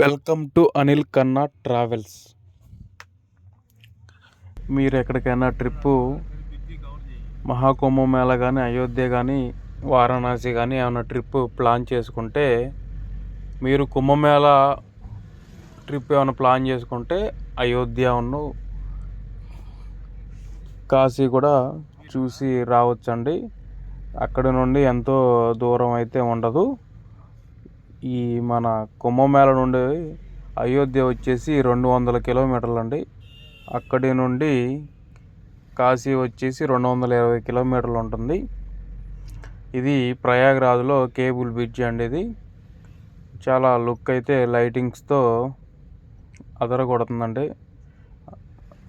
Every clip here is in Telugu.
వెల్కమ్ టు అనిల్ కన్నా ట్రావెల్స్. మీరు ఎక్కడికైనా ట్రిప్పు మహాకుంభమేళ కానీ అయోధ్య కానీ వారణాసి కానీ ఏమైనా ట్రిప్ ప్లాన్ చేసుకుంటే మీరు కుంభమేళ ట్రిప్ ఏమైనా ప్లాన్ చేసుకుంటే అయోధ్య ఉన్ను కాశీ కూడా చూసి రావచ్చండి. అక్కడి నుండి ఎంతో దూరం అయితే ఉండదు. ఈ మన కుంభమేళ నుండి అయోధ్య వచ్చేసి రెండు వందల కిలోమీటర్లు అండి. అక్కడి నుండి కాశీ వచ్చేసి రెండు వందల ఇరవై కిలోమీటర్లు ఉంటుంది. ఇది ప్రయాగరాజ్లో కేబుల్ బ్రిడ్జ్ అండి ఇది. చాలా లుక్ అయితే లైటింగ్స్తో అదరగొడుతుందండి.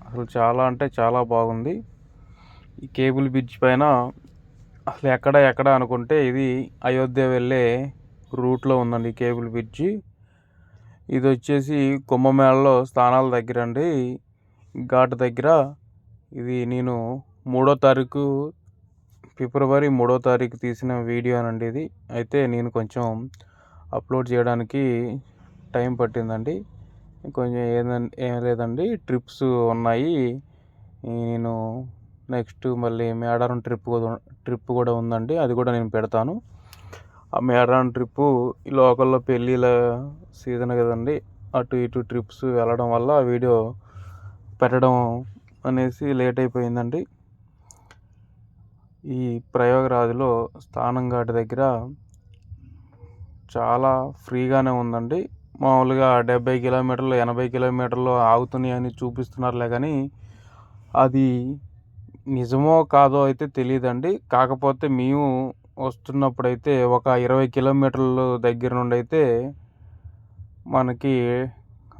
అసలు చాలా అంటే చాలా బాగుంది. ఈ కేబుల్ బ్రిడ్జ్ పైన అసలు ఎక్కడ ఎక్కడ అనుకుంటే ఇది అయోధ్య వెళ్ళే రూట్లో ఉందండి కేబుల్ బ్రిడ్జి. ఇది వచ్చేసి కుంభమేళలో స్థానాల దగ్గర అండి ఘాట్ దగ్గర ఇది నేను మూడో తారీఖు ఫిబ్రవరి మూడో తారీఖు తీసిన వీడియో అండి ఇది. అయితే నేను కొంచెం అప్లోడ్ చేయడానికి టైం పట్టిందండి. కొంచెం ఏదండి ఏం లేదండి ట్రిప్స్ ఉన్నాయి. నేను నెక్స్ట్ మళ్ళీ మేడారం ట్రిప్ కూడా ట్రిప్ కూడా ఉందండి. అది కూడా నేను పెడతాను. ఆ మేడారం ట్రిప్పు ఈ లోకల్లో పెళ్ళిళ్ళ సీజన్ కదండి. అటు ఇటు ట్రిప్స్ వెళ్ళడం వల్ల ఆ వీడియో పెట్టడం అనేసి లేట్ అయిపోయిందండి. ఈ ప్రయోగరాజులో స్థానం ఘాట్ దగ్గర చాలా ఫ్రీగానే ఉందండి. మామూలుగా డెబ్బై కిలోమీటర్లు ఎనభై కిలోమీటర్లు ఆగుతున్నాయని చూపిస్తున్నారులే కానీ అది నిజమో కాదో అయితే తెలియదండి. కాకపోతే మేము వస్తున్నప్పుడైతే ఒక ఇరవై కిలోమీటర్లు దగ్గర నుండి అయితే మనకి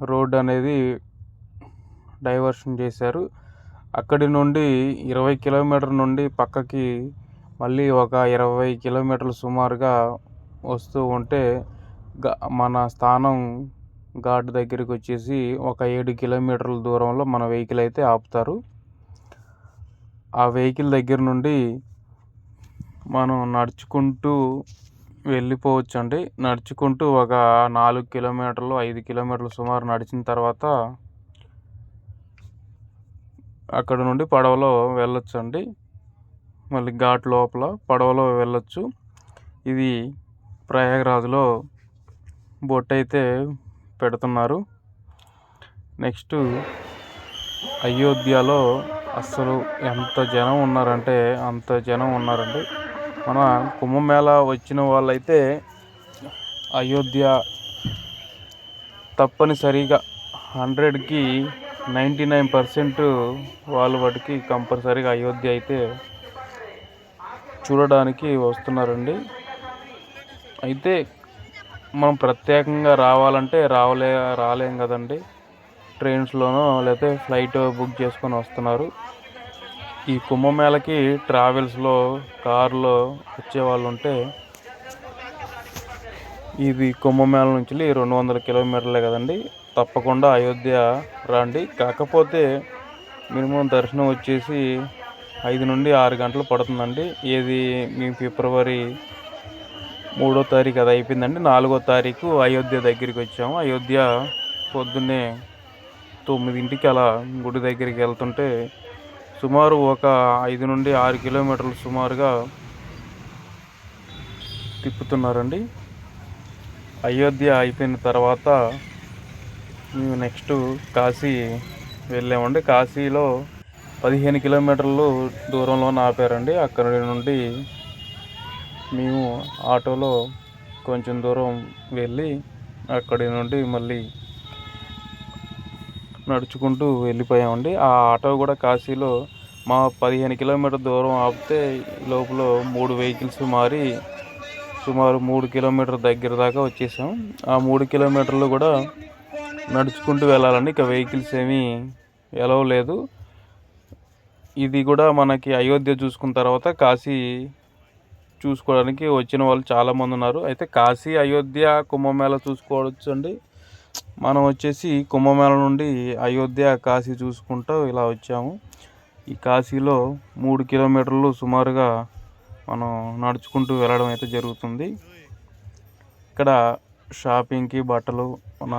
రోడ్ అనేది డైవర్షన్ చేశారు. అక్కడి నుండి ఇరవై కిలోమీటర్ నుండి పక్కకి మళ్ళీ ఒక ఇరవై కిలోమీటర్లు సుమారుగా వస్తూ ఉంటే మన స్థానం ఘాట్ దగ్గరికి వచ్చేసి ఒక ఏడు కిలోమీటర్ల దూరంలో మన వెహికల్ అయితే ఆపుతారు. ఆ వెహికల్ దగ్గర నుండి మనం నడుచుకుంటూ వెళ్ళిపోవచ్చు అండి నడుచుకుంటూ ఒక నాలుగు కిలోమీటర్లు ఐదు కిలోమీటర్లు సుమారు నడిచిన తర్వాత అక్కడ నుండి పడవలో వెళ్ళొచ్చు అండి మళ్ళీ ఘాట్ లోపల పడవలో వెళ్ళొచ్చు. ఇది ప్రయాగరాజులో బొట్ అయితే పెడుతున్నారు. నెక్స్ట్ అయోధ్యలో అసలు ఎంత జనం ఉన్నారంటే అంత జనం ఉన్నారండి. మన కుంభమేళా వచ్చిన వాళ్ళైతే అయోధ్య తప్పనిసరిగా హండ్రెడ్కి నైంటీ నైన్ పర్సెంట్ వాళ్ళు వాటికి కంపల్సరీగా అయోధ్య అయితే చూడడానికి వస్తున్నారండి. అయితే మనం ప్రత్యేకంగా రావాలంటే రావలే రాలేం కదండి. ట్రైన్స్లోనో లేకపోతే ఫ్లైట్ బుక్ చేసుకొని వస్తున్నారు. ఈ కుంభమేళకి ట్రావెల్స్లో కారులో వచ్చేవాళ్ళు ఉంటే ఇది కుంభమేళ నుంచి రెండు వందల కిలోమీటర్లే కదండి. తప్పకుండా అయోధ్య రండి. కాకపోతే మినిమం దర్శనం వచ్చేసి ఐదు నుండి ఆరు గంటలు పడుతుందండి. ఏది మీ ఫిబ్రవరి మూడో తారీఖు అది అయిపోయిందండి. నాలుగో తారీఖు అయోధ్య దగ్గరికి వచ్చాము. అయోధ్య పొద్దున్నే తొమ్మిదింటికి అలా గుడి దగ్గరికి వెళ్తుంటే సుమారు ఒక ఐదు నుండి ఆరు కిలోమీటర్లు సుమారుగా తిప్పుతున్నారండి. అయోధ్య అయిపోయిన తర్వాత మేము నెక్స్ట్ కాశీ వెళ్ళామండి. కాశీలో పదిహేను కిలోమీటర్లు దూరంలో ఆపారండి. అక్కడి నుండి మేము ఆటోలో కొంచెం దూరం వెళ్ళి అక్కడి నుండి మళ్ళీ నడుచుకుంటూ వెళ్ళిపోయామండి. ఆ ఆటో కూడా కాశీలో మా పదిహేను కిలోమీటర్ దూరం ఆపితే లోపల మూడు వెహికల్స్ మారి సుమారు మూడు కిలోమీటర్ దగ్గర దాకా వచ్చేసాం. ఆ మూడు కిలోమీటర్లు కూడా నడుచుకుంటూ వెళ్ళాలండి. ఇక వెహికల్స్ ఏమీ ఎలవ్ లేదు. ఇది కూడా మనకి అయోధ్య చూసుకున్న తర్వాత కాశీ చూసుకోవడానికి వచ్చిన వాళ్ళు చాలామంది ఉన్నారు. అయితే కాశీ అయోధ్య కుంభమేళ చూసుకోవచ్చు అండి మనం వచ్చేసి కుంభమేళ నుండి అయోధ్య కాశీ చూసుకుంటూ ఇలా వచ్చాము. ఈ కాశీలో మూడు కిలోమీటర్లు సుమారుగా మనం నడుచుకుంటూ వెళ్ళడం అయితే జరుగుతుంది. ఇక్కడ షాపింగ్కి బట్టలు మన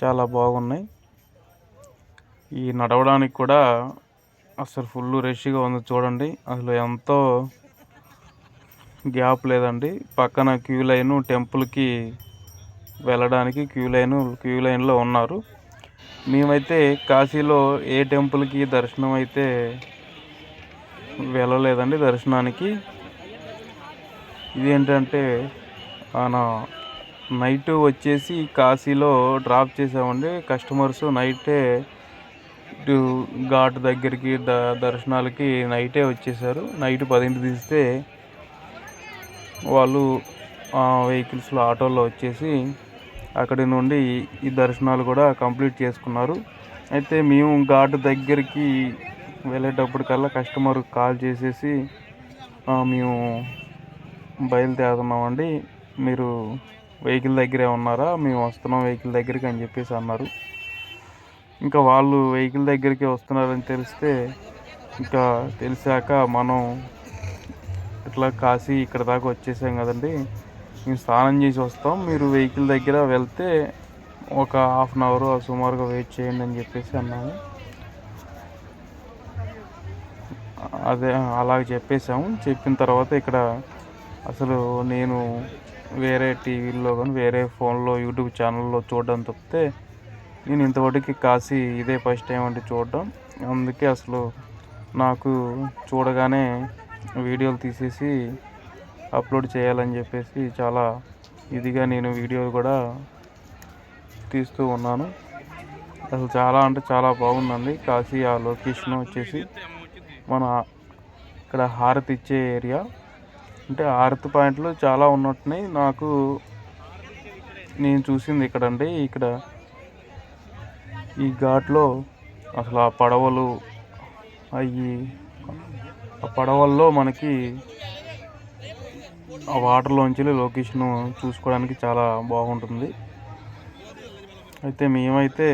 చాలా బాగున్నాయి. ఈ నడవడానికి కూడా అసలు ఫుల్ రష్గా ఉంది చూడండి. అసలు ఎంతో గ్యాప్ లేదండి. పక్కన క్యూ లైన్ టెంపుల్కి వెళ్ళడానికి క్యూ లైన్ క్యూ లైన్లో ఉన్నారు. మేమైతే కాశీలో ఏ టెంపుల్కి దర్శనం అయితే వెళ్ళలేదండి దర్శనానికి. ఇదేంటంటే మన నైట్ వచ్చేసి కాశీలో డ్రాప్ చేసామండి. కస్టమర్స్ నైటే ఘాట్ దగ్గరికి ద దర్శనాలకి నైటే వచ్చేసారు. నైట్ పదింటి తీస్తే వాళ్ళు వెహికల్స్లో ఆటోలో వచ్చేసి అక్కడి నుండి ఈ దర్శనాలు కూడా కంప్లీట్ చేసుకున్నారు. అయితే మేము ఘాట్ దగ్గరికి వెళ్ళేటప్పటికల్లా కస్టమర్ కాల్ చేసేసి మేము బయలుదేరుతున్నామండి. మీరు వెహికల్ దగ్గరే ఉన్నారా? మేము వస్తున్నాం వెహికల్ దగ్గరికి అని చెప్పేసి అన్నారు. ఇంకా వాళ్ళు వెహికల్ దగ్గరికి వస్తున్నారని తెలిస్తే ఇంకా తెలిసాక మనం ఇట్లా కాశీ ఇక్కడ దాకా వచ్చేసాం కదండి. మేము స్నానం చేసి వస్తాం. మీరు వెహికల్ దగ్గర వెళ్తే ఒక హాఫ్ అన్ అవర్ సుమారుగా వెయిట్ చేయండి అని చెప్పేసి అన్నాము. అదే అలాగ చెప్పేసాము చెప్పిన తర్వాత ఇక్కడ అసలు నేను వేరే టీవీలో కానీ వేరే ఫోన్లో యూట్యూబ్ ఛానల్లో చూడడం తప్పితే నేను ఇంతవరకు కాశీ ఇదే ఫస్ట్ టైం అంటే చూడడం. అందుకే అసలు నాకు చూడగానే వీడియోలు తీసేసి అప్లోడ్ చేయాలని చెప్పేసి చాలా ఇదిగా నేను వీడియోలు కూడా తీస్తూ ఉన్నాను. అసలు చాలా అంటే చాలా బాగుందండి. కాశీ ఆ లొకేషన్ వచ్చేసి మన ఇక్కడ హారతి ఇచ్చే ఏరియా. అంటే హారతి పాయింట్లు చాలా ఉన్నట్టున్నాయి. నాకు నేను చూసింది ఇక్కడ అండి ఇక్కడ ఈ ఘాట్లో అసలు ఆ పడవలు అవి ఆ పడవల్లో మనకి ఆ వాటర్లోంచి లొకేషన్ చూసుకోవడానికి చాలా బాగుంటుంది. అయితే మేమైతే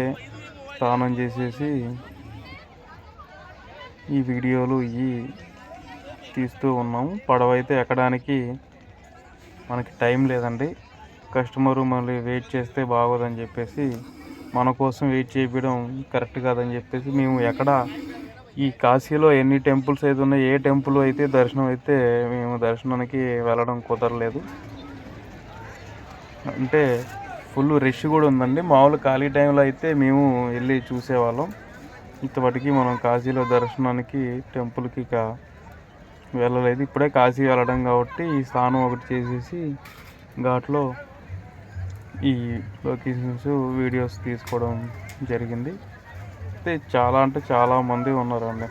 స్నానం చేసేసి ఈ వీడియోలు ఇవి తీస్తూ ఉన్నాము పడవ అయితే ఎక్కడానికి మనకి టైం లేదండి. కస్టమరు మళ్ళీ వెయిట్ చేస్తే బాగోదని చెప్పేసి మన కోసం వెయిట్ చేయడం కరెక్ట్ కాదని చెప్పేసి మేము ఎక్కడ ఈ కాశీలో ఎన్ని టెంపుల్స్ అయితే ఉన్నాయో ఏ టెంపుల్ అయితే దర్శనం అయితే మేము దర్శనానికి వెళ్ళడం కుదరలేదు. అంటే ఫుల్ రష్ కూడా ఉందండి. మామూలు ఖాళీ టైంలో అయితే మేము వెళ్ళి చూసేవాళ్ళం. ఇంతవరకు మనం కాశీలో దర్శనానికి టెంపుల్కి ఇక వెళ్ళలేదు. ఇప్పుడే కాశీ వెళ్ళడం కాబట్టి ఈ స్నానం ఒకటి చేసేసి ఘాట్లో ఈ లొకేషన్స్ వీడియోస్ తీసుకోవడం జరిగింది. అయితే చాలా అంటే చాలా మంది ఉన్నారండి.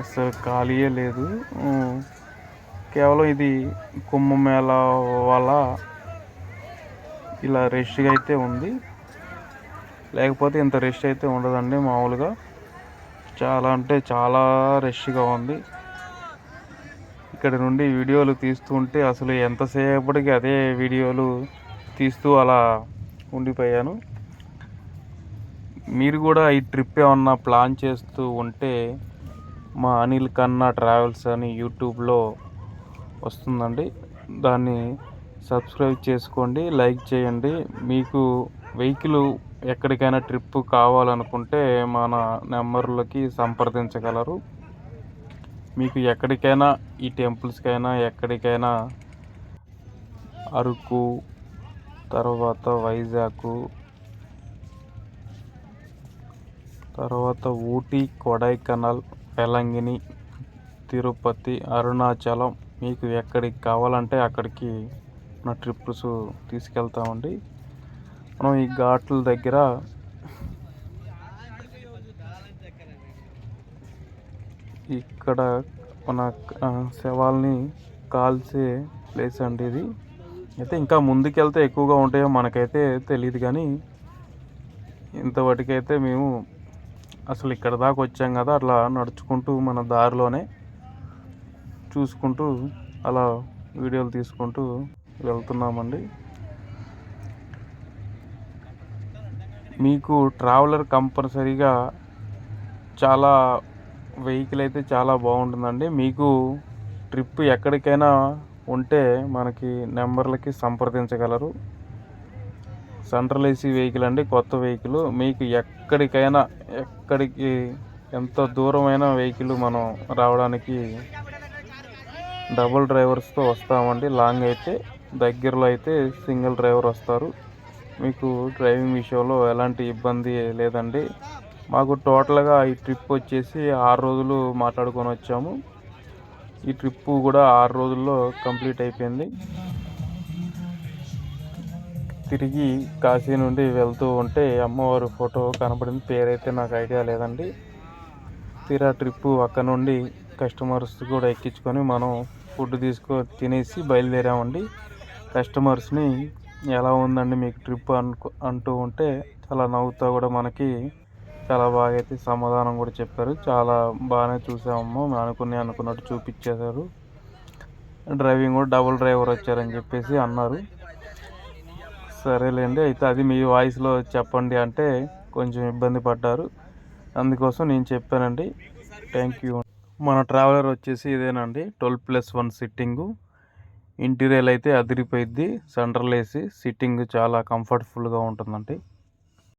అసలు ఖాళీయే లేదు. కేవలం ఇది కుంభమేళ వల్ల ఇలా రష్గా అయితే ఉంది. లేకపోతే ఇంత రష్ అయితే ఉండదండి మామూలుగా. చాలా అంటే చాలా రష్గా ఉంది. ఇక్కడ నుండి వీడియోలు తీస్తుంటే అసలు ఎంతసేపటికి అదే వీడియోలు తీస్తూ అలా ఉండిపోయాను. మీరు కూడా ఈ ట్రిప్ ఏమన్నా ప్లాన్ చేస్తూ ఉంటే మా అనిల్ కన్నా ట్రావెల్స్ అని యూట్యూబ్లో వస్తుందండి. దాన్ని సబ్స్క్రైబ్ చేసుకోండి లైక్ చేయండి. మీకు వెహికల్ ఎక్కడికైనా ట్రిప్ కావాలనుకుంటే మన నెంబర్లకి సంప్రదించగలరు. మీకు ఎక్కడికైనా ఈ టెంపుల్స్కైనా ఎక్కడికైనా అరకు తర్వాత వైజాగ్ తర్వాత ఊటీ కొడైకెనాల్ వెలంగిని తిరుపతి అరుణాచలం మీకు ఎక్కడికి కావాలంటే అక్కడికి నా ట్రిప్స్ తీసుకెళ్తామండి. మనం ఈ ఘాట్ల దగ్గర ఇక్కడ మన శవాల్ని కాల్చే ప్లేస్ అండి ఇది. అయితే ఇంకా ముందుకెళ్తే ఎక్కువగా ఉంటాయో మనకైతే తెలియదు కానీ ఇంతవరకైతే మేము అసలు ఇక్కడ దాకా వచ్చాం కదా అట్లా నడుచుకుంటూ మన దారిలోనే చూసుకుంటూ అలా వీడియోలు తీసుకుంటూ వెళ్తున్నామండి. మీకు ట్రావెలర్ కంపల్సరీగా చాలా వెహికల్ అయితే చాలా బాగుంటుందండి. మీకు ట్రిప్ ఎక్కడికైనా ఉంటే మనకి నెంబర్లకి సంప్రదించగలరు. సెంట్రల్ ఏసీ వెహికల్ అండి కొత్త వెహికల్. మీకు ఎక్కడికైనా ఎక్కడికి ఎంత దూరమైన వెహికల్ మనం రావడానికి డబుల్ డ్రైవర్స్తో వస్తామండి. లాంగ్ అయితే దగ్గరలో అయితే సింగిల్ డ్రైవర్ వస్తారు. మీకు డ్రైవింగ్ విషయంలో ఎలాంటి ఇబ్బంది లేదండి. మాకు టోటల్గా ఈ ట్రిప్ వచ్చేసి ఆరు రోజులు మాట్లాడుకొని వచ్చాము. ఈ ట్రిప్పు కూడా ఆరు రోజుల్లో కంప్లీట్ అయిపోయింది. తిరిగి కాశీ నుండి వెళ్తూ ఉంటే అమ్మవారి ఫోటో కనపడింది పేరైతే నాకు ఐడియా లేదండి. తీరా ట్రిప్పు అక్కడ నుండి కస్టమర్స్ కూడా ఎక్కించుకొని మనం ఫుడ్ తీసుకో తినేసి బయలుదేరామండి. కస్టమర్స్ని ఎలా ఉందండి మీకు ట్రిప్ అనుకు అంటూ ఉంటే చాలా నవ్వుతూ కూడా మనకి చాలా బాగా అయితే సమాధానం కూడా చెప్పారు. చాలా బాగానే చూసామమ్మా అనుకునే అనుకుని అనుకున్నట్టు చూపించేశారు. డ్రైవింగ్ కూడా డబుల్ డ్రైవర్ వచ్చారని చెప్పేసి అన్నారు. సరేలేండి అయితే అది మీ వాయిస్లో చెప్పండి అంటే కొంచెం ఇబ్బంది పడ్డారు. అందుకోసం నేను చెప్పానండి. Thank you. మన ట్రావెలర్ వచ్చేసి ఇదేనండి twelve plus one sitting. Interior అయితే అదిరిపోయిద్ది సెంట్రల్ ఏసీ సిట్టింగ్ చాలా కంఫర్ట్ఫుల్గా ఉంటుందండి.